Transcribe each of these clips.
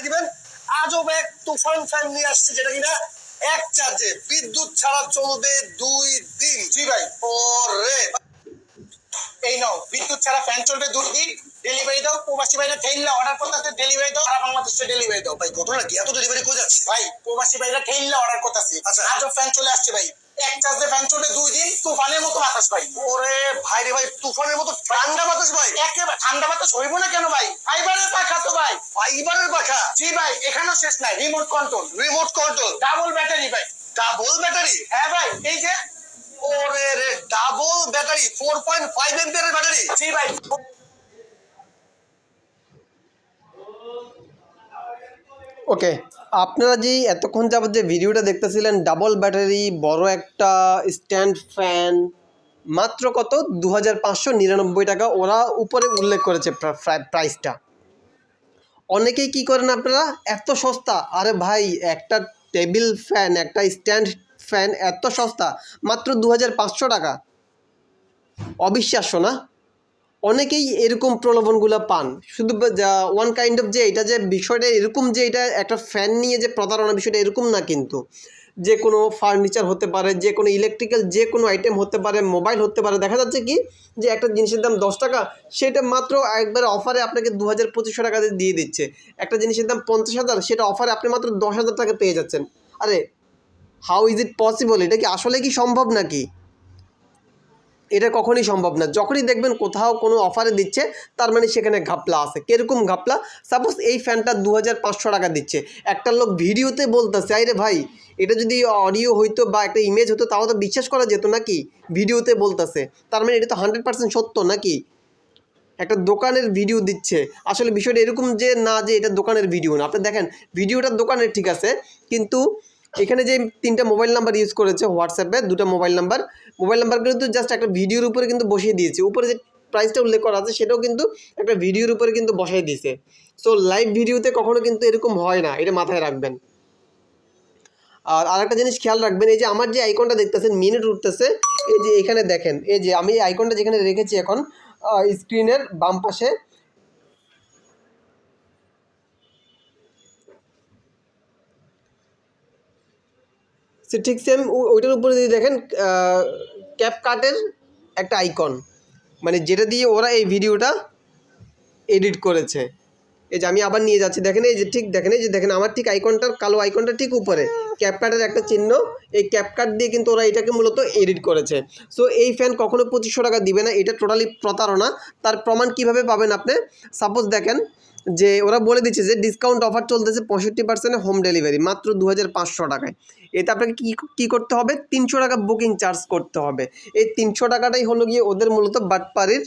দিবেন। আজব এক তুফান ফ্যান নিয়ে আসছে যেটা কিনা এক চার্জে। বিদ্যুৎ ছাড়া চলবে দুই দিন। জি ভাই ওরে এই নাও বিদ্যুৎ ছাড়া ফ্যান চলবে দুই দিন। ডেলিভারি দাও প্রবাসী ভাইরা ঠেললা অর্ডার করতেছে ডেলিভারি দাও। সারা বাংলাদেশে ডেলিভারি দাও। ভাই কত নাকি এত ডেলিভারি যাচ্ছে? ভাই প্রবাসী ভাইরা ঠেললা অর্ডার করতেছে। আচ্ছা। আজও ফ্যান চলে আসছে ভাই। এক চার্জে ফ্যান চলবে দুই দিন তুফানের মতো বাতাস ভাই। ওরে ভাই রে ভাই তুফানের মতো ঠান্ডা বাতাস ভাই। একেবারে ঠান্ডা বাতাস হইব না কেন ভাই? ফাইবারের পাখা তো ভাই। ফাইবারের পাখা? জি ভাই এখানেও শেষ নাই remote control remote control double battery ভাই। ডাবল ব্যাটারি হ্যাঁ ভাই এই যে। ওরে রে double battery four point five এমপিয়ারের battery জি ভাই। ওকে আপনারা যে এতক্ষণ যাবত যে ভিডিওটা দেখতেছিলেন ডাবল ব্যাটারি বড় একটা স্ট্যান্ড ফ্যান মাত্র কত? দু হাজার পাঁচশো নিরানব্বই টাকা। ওরা উপরে উল্লেখ করেছে প্রাইসটা অনেকেই কি করেন আপনারা? এত সস্তা। আরে ভাই, একটা টেবিল ফ্যান একটা স্ট্যান্ড ফ্যান এত সস্তা। মাত্র দু হাজার পাঁচশো টাকা। অবিশ্বাস্য না? অনেকেই এরকম প্রলোভনগুলো পান। শুধু ওয়ান কাইন্ড অফ যে এটা যে বিষয়টা এরকম যে এটা একটা ফ্যান নিয়ে যে প্রতারণা বিষয়টা এরকম না কিন্তু। যে কোনো ফার্নিচার হতে পারে, যে কোনো ইলেকট্রিক্যাল যে কোনো আইটেম হতে পারে মোবাইল হতে পারে। দেখা যাচ্ছে কি যে একটা জিনিসের দাম দশ টাকা, সেটা মাত্র একবার অফারে আপনাকে দু হাজার পঁচিশশো টাকা দিয়ে দিচ্ছে। একটা জিনিসের দাম পঞ্চাশ হাজার, সেটা অফারে আপনি মাত্র দশ হাজার টাকা পেয়ে যাচ্ছেন। আরে হাউ ইজ ইট পসিবল এটা কি আসলে কি সম্ভব নাকি? এটা কখনই সম্ভব না। যখনই দেখবেন কোথাও কোনো অফারে দিচ্ছে, তার মানে সেখানে ঘাপলা আছে। কীরকম ঘাপলা? সাপোজ এই ফ্যানটা দু হাজার পাঁচশো টাকা দিচ্ছে। একটা লোক ভিডিওতে বলতেছে আরে ভাই, এটা যদি অডিও হইতো বা একটা ইমেজ হতো, তাও তো বিশ্বাস করা যেত নাকি? ভিডিওতে বলতেছে। তার মানে এটা তো হান্ড্রেড পার্সেন্ট সত্য নাকি? একটা দোকানের ভিডিও দিচ্ছে। আসলে বিষয়টা এরকম যে না যে এটা দোকানের ভিডিও না। আপনি দেখেন ভিডিওটা দোকানের ঠিক আছে, কিন্তু এখানে যে তিনটা মোবাইল নাম্বার ইউজ করেছে হোয়াটসঅ্যাপে দুটো মোবাইল নাম্বার মোবাইল নাম্বারগুলো কিন্তু জাস্ট একটা ভিডিওর উপরে কিন্তু বসিয়ে দিয়েছে। উপরে যে প্রাইসটা উল্লেখ করা আছে, সেটাও কিন্তু একটা ভিডিওর উপরে কিন্তু বসাই দিয়েছে। সো লাইভ ভিডিওতে কখনো কিন্তু এরকম হয় না, এটা মাথায় রাখবেন। আর আরেকটা জিনিস খেয়াল রাখবেন, এই যে আমার যে আইকনটা দেখতেছেন মিনিট উঠতেছে, এই যে এখানে দেখেন, এই যে আমি আইকনটা যেখানে রেখেছি এখন স্ক্রিনের বাম পাশে ঠিক সেম ওইটার উপরে যদি দেখেন ক্যাপ কাটের একটা আইকন মানে যেটা দিয়ে ওরা এই ভিডিওটা এডিট করেছে। এই যে আমি আবার নিয়ে যাচ্ছি, দেখেন এই যে ঠিক, দেখেন এই যে দেখেন, আমার ঠিক আইকনটার কালো আইকনটা ঠিক উপরে। ক্যাপকাটের একটা চিহ্ন, এই ক্যাপকাট দিয়ে কিন্তু ওরা এটাকে মূলত এডিট করেছে। সো এই ফ্যান কখনো পঁচিশশো টাকা দিবে না, এটা টোটালি প্রতারণা। তার প্রমাণ কীভাবে পাবেন আপনি? সাপোজ দেখেন যে ওরা বলে দিচ্ছে যে ডিসকাউন্ট অফার চলতেছে পঁয়ষট্টি পার্সেন্ট হোম ডেলিভারি মাত্র দু হাজার পাঁচশো টাকায়। এতে আপনাকে কী কী করতে হবে? তিনশো টাকা বুকিং চার্জ করতে হবে। এই তিনশো টাকাটাই হলো গিয়ে ওদের মূলত বাটপাড়ির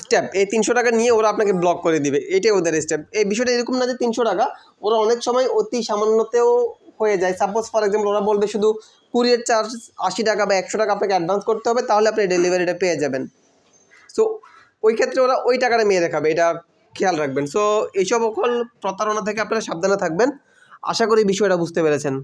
স্টেপ এই তিনশো টাকা নিয়ে ওরা আপনাকে ব্লক করে দিবে। এটাই ওদের স্টেপ এই বিষয়টা এরকম না যে তিনশো টাকা, ওরা অনেক সময় অতি সামান্যতেও হয়ে যায়। সাপোজ ফর এক্সাম্পল ওরা বলবে শুধু কুরিয়ার চার্জ আশি টাকা বা একশো টাকা আপনাকে অ্যাডভান্স করতে হবে, তাহলে আপনি ডেলিভারিটা পেয়ে যাবেন। সো ওই ক্ষেত্রে ওরা ওই টাকাটা মেয়ে দেখাবে, এটা খেয়াল রাখবেন। সো এইসব সকল প্রতারণা থেকে আপনারা সাবধানে থাকবেন। আশা করি বিষয়টা বুঝতে পেরেছেন।